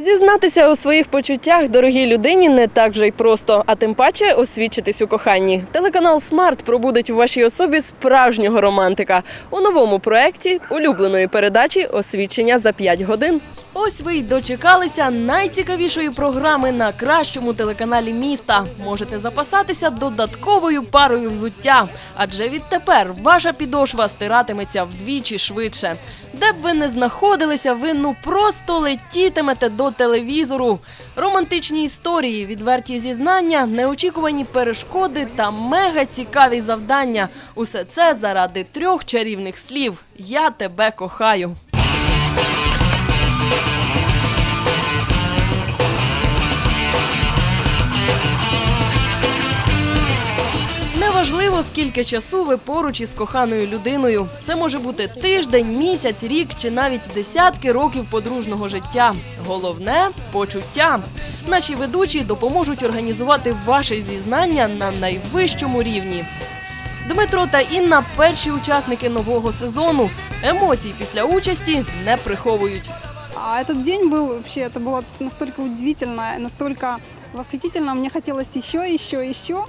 Зізнатися у своїх почуттях дорогій людині не так вже й просто, а тим паче освідчитись у коханні. Телеканал Смарт пробудить у вашій особі справжнього романтика у новому проєкті улюбленої передачі Освідчення за 5 годин. Ось ви й дочекалися найцікавішої програми на кращому телеканалі міста. Можете запасатися додатковою парою взуття, адже відтепер ваша підошва стиратиметься вдвічі швидше. Де б ви не знаходилися, ви ну просто летітимете до телевізору. Романтичні історії, відверті зізнання, неочікувані перешкоди та мега цікаві завдання. Усе це заради трьох чарівних слів: Я тебе кохаю. Неважливо, скільки часу ви поруч із коханою людиною. Це може бути тиждень, місяць, рік чи навіть десятки років подружного життя. Головне почуття. Наші ведучі допоможуть організувати ваше зізнання на найвищому рівні. Дмитро та Інна перші учасники нового сезону. Емоцій після участі не приховують. А этот день был вообще, это было настолько удивительно, настолько восхитительно. Мне хотелось еще, еще, еще.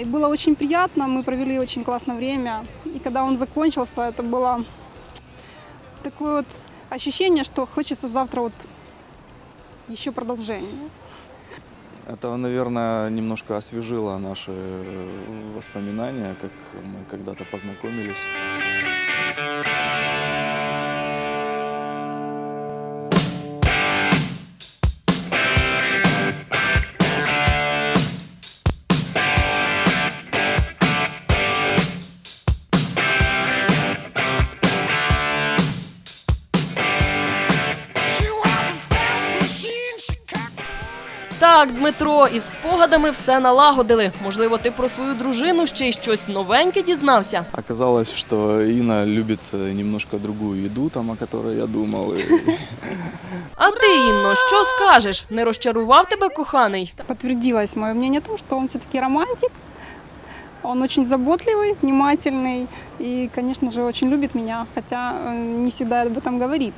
И было очень приятно, мы провели очень классное время. И когда он закончился, это было такое вот ощущение, что хочется завтра вот еще продолжение. Это, наверное, немножко освежило наши воспоминания, как мы когда-то познакомились. Так, Дмитро, із спогадами все налагодили. Можливо, ти про свою дружину ще й щось новеньке дізнався. Оказалось, что Инна любит э, немножко другую еду, там, о которой я думал. и- А ти, Інно, що скажеш? Не розчарував тебе коханий? Подтвердилось мое мнение о том, что он все-таки романтик. Он очень заботливый, внимательный и, конечно же, очень любит меня, хотя э, не всегда об этом говорит,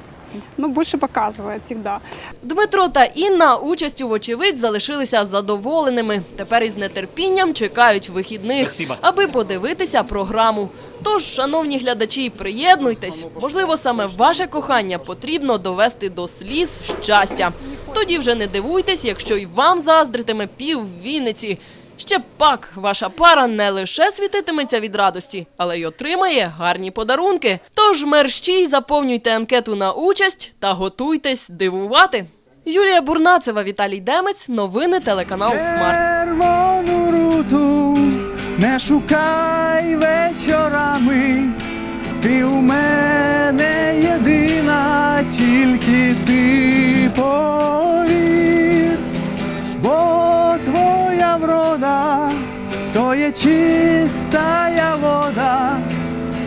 но больше показывает всегда. Дмитро та Інна участю вочевидь залишилися задоволеними. Тепер із нетерпінням чекають вихідних, аби подивитися програму. Тож, шановні глядачі, приєднуйтесь. Можливо, саме ваше кохання потрібно довести до сліз щастя. Тоді вже не дивуйтесь, якщо й вам заздритиме пів Вінниці. Ще пак ваша пара не лише світитиметься від радості, але й отримає гарні подарунки. Тож мерщій заповнюйте анкету на участь та готуйтесь дивувати. Юлія Бурнацева, Віталій Демець, новини телеканал Смарт. Червону руту не шукай вечорами. Ти у мене єдина, тільки то є чистая вода,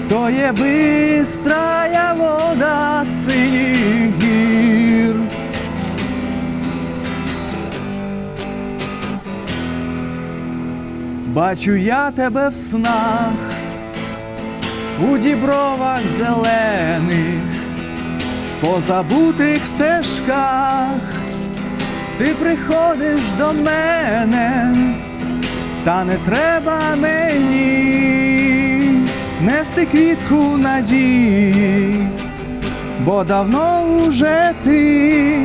то є бистрая вода з синіх гір. Бачу я тебе в снах, у дібровах зелених, по забутих стежках, ти приходиш до мене, та не треба мені нести квітку надії, бо давно уже ти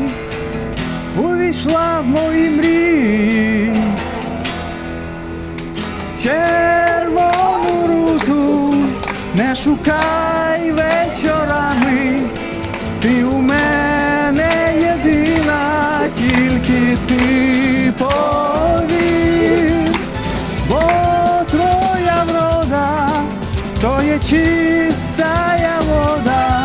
увійшла в мої мрії. Червону руту не шукай чистая вода,